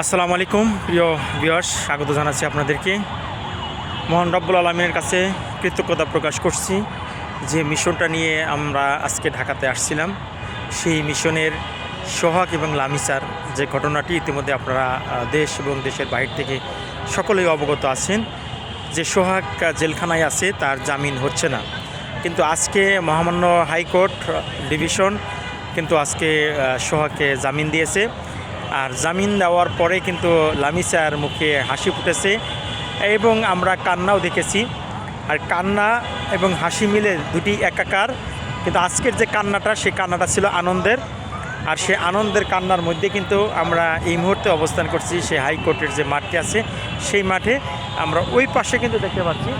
আসসালামু আলাইকুম, প্রিয় বিয়স স্বাগত জানাচ্ছি আপনাদেরকে। মোহন রব্বুল আলমিনের কাছে কৃতজ্ঞতা প্রকাশ করছি যে মিশনটা নিয়ে আমরা আজকে ঢাকাতে আসছিলাম। সেই মিশনের সোহাগ এবং লামিসার যে ঘটনাটি ইতিমধ্যে আপনারা দেশ এবং দেশের বাইরে থেকে সকলেই অবগত আছেন, যে সোহাগ জেলখানায় আছে, তার জামিন হচ্ছে না। কিন্তু আজকে মহামান্য হাইকোর্ট ডিভিশন কিন্তু আজকে সোহাগকে জামিন দিয়েছে। আর জামিন দেওয়ার পরে কিন্তু লামিসার মুখে হাসি ফুটেছে এবং আমরা কান্নাও দেখেছি। আর কান্না এবং হাসি মিলে দুটি একাকার। কিন্তু আজকের যে কান্নাটা, সেই কান্নাটা ছিল আনন্দের। আর সে আনন্দের কান্নার মধ্যে কিন্তু আমরা এই মুহূর্তে অবস্থান করছি, সেই হাইকোর্টের যে মাঠটি আছে, সেই মাঠে আমরা ওই পাশে কিন্তু দেখতে পাচ্ছি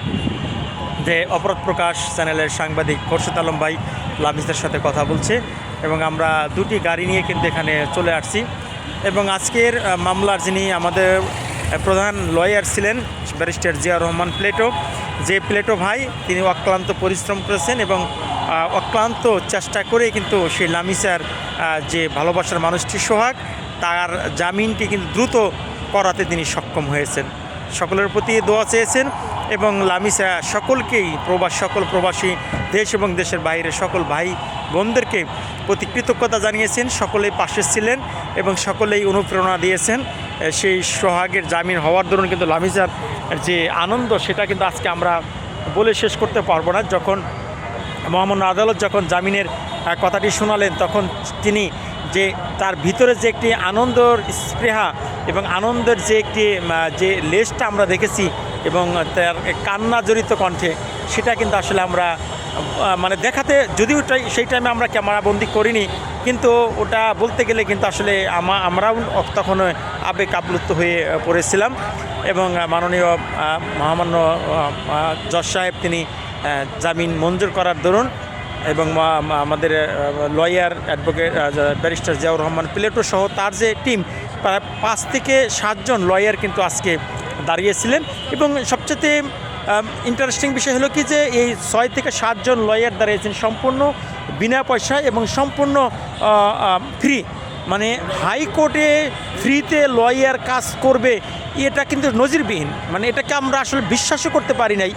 যে অপরাধ প্রকাশ চ্যানেলের সাংবাদিক খোরশেদ আলম ভাই লামিসদের সাথে কথা বলছে এবং আমরা দুটি গাড়ি নিয়ে কিন্তু এখানে চলে আসছি। এবং আজকের মামলার যিনি আমাদের প্রধান লয়ার ছিলেন, ব্যারিস্টার জিয়া রহমান প্লেটো, যে প্লেটো ভাই, তিনি অক্লান্ত পরিশ্রম করেছেন এবং অক্লান্ত চেষ্টা করে কিন্তু সেই লামিসার যে ভালোবাসার মানুষটি সোহাগ, তার জামিনটি কিন্তু দ্রুত করাতে তিনি সক্ষম হয়েছেন। সকলের প্রতি দোয়া চেয়েছেন এবং লামিসা সকলকেই, প্রবাস, সকল প্রবাসী দেশ এবং দেশের বাইরে সকল ভাই বোনদেরকে প্রতি কৃতজ্ঞতা জানিয়েছেন, সকলেই পাশে ছিলেন এবং সকলেই অনুপ্রেরণা দিয়েছেন। সেই সোহাগের জামিন হওয়ার দরুন কিন্তু লামিসার যে আনন্দ, সেটা কিন্তু আজকে আমরা বলে শেষ করতে পারব না। যখন মহামান্য আদালত যখন জামিনের কথাটি শোনালেন, তখন তিনি যে তার ভিতরে যে একটি আনন্দর স্পৃহা এবং আনন্দের যে একটি যে লেজটা আমরা দেখেছি এবং তার কান্না জড়িত কণ্ঠে, সেটা কিন্তু আসলে আমরা মানে দেখাতে যদিও সেই টাইমে আমরা ক্যামেরাবন্দি করিনি, কিন্তু ওটা বলতে গেলে কিন্তু আসলে আমা আমরাও তখন আবেগ আপ্লুত হয়ে পড়েছিলাম এবং মাননীয় মহামান্য জজ সাহেব তিনি জামিন মঞ্জুর করার দরুন এবং আমাদের lawyer advocate barrister Ziaur Rahman Plato সহ তার যে টিম প্রায় পাঁচ থেকে সাতজন লয়ার কিন্তু আজকে দাঁড়িয়েছিলেন এবং সবচেয়ে ইন্টারেস্টিং বিষয় হলো কি যে এই ছয় থেকে সাতজন লয়ার দাঁড়িয়েছেন সম্পূর্ণ বিনা পয়সায় এবং সম্পূর্ণ ফ্রি মানে হাইকোর্টে ফ্রিতে লয়ার কাজ করবে, এটা কিন্তু নজিরবিহীন। মানে এটাকে আমরা আসলে বিশ্বাসও করতে পারি নাই।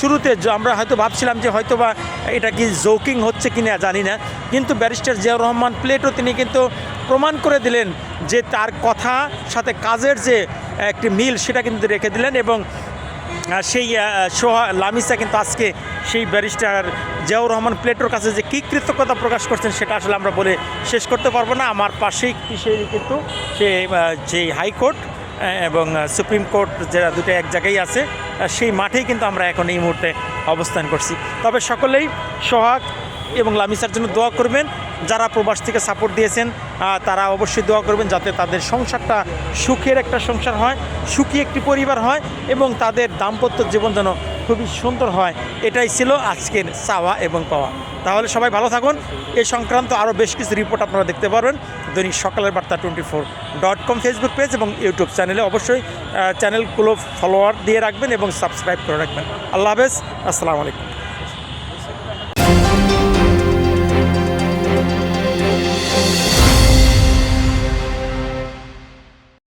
শুরুতে আমরা হয়তো ভাবছিলাম যে হয়তো বা এটা কি জোকিং হচ্ছে কি না জানি না। কিন্তু ব্যারিস্টার জিয়াউর রহমান প্লেটও তিনি কিন্তু প্রমাণ করে দিলেন যে তার কথা সাথে কাজের যে একটি মিল সেটা কিন্তু রেখে দিলেন এবং সেই সোহা লামিসা কিন্তু আজকে সেই ব্যারিস্টার জিয়াউর রহমান প্লেটোর কাছে যে কী কৃতজ্ঞতা প্রকাশ করছেন সেটা আসলে আমরা বলে শেষ করতে পারব না। আমার পাশেই সেই কিন্তু, সে যে হাইকোর্ট এবং সুপ্রিম কোর্ট যারা দুটো এক জায়গায় আছে সেই মাঠেই কিন্তু আমরা এখন এই মুহূর্তে অবস্থান করছি। তবে সকলেই সোহাগ এবং লামিসার জন্য দোয়া করবেন। যারা প্রবাস থেকে সাপোর্ট দিয়েছেন তারা অবশ্যই দোয়া করবেন যাতে তাদের সংসারটা সুখের একটা সংসার হয়, সুখী একটি পরিবার হয় এবং তাদের দাম্পত্য জীবন যেন খুবই সুন্দর হয়। এটাই ছিল আজকের চাওয়া এবং পাওয়া। তাহলে সবাই ভালো থাকুন। এ সংক্রান্ত আরও বেশ কিছু রিপোর্ট আপনারা দেখতে পারবেন। দৈনিক সকালের বার্তা twenty four dot com Facebook page এবং ইউটিউব চ্যানেলে অবশ্যই চ্যানেলগুলো ফলোয়ার দিয়ে রাখবেন এবং সাবস্ক্রাইব করে রাখবেন। আল্লাহ হাফেজ। আসসালামু আলাইকুম।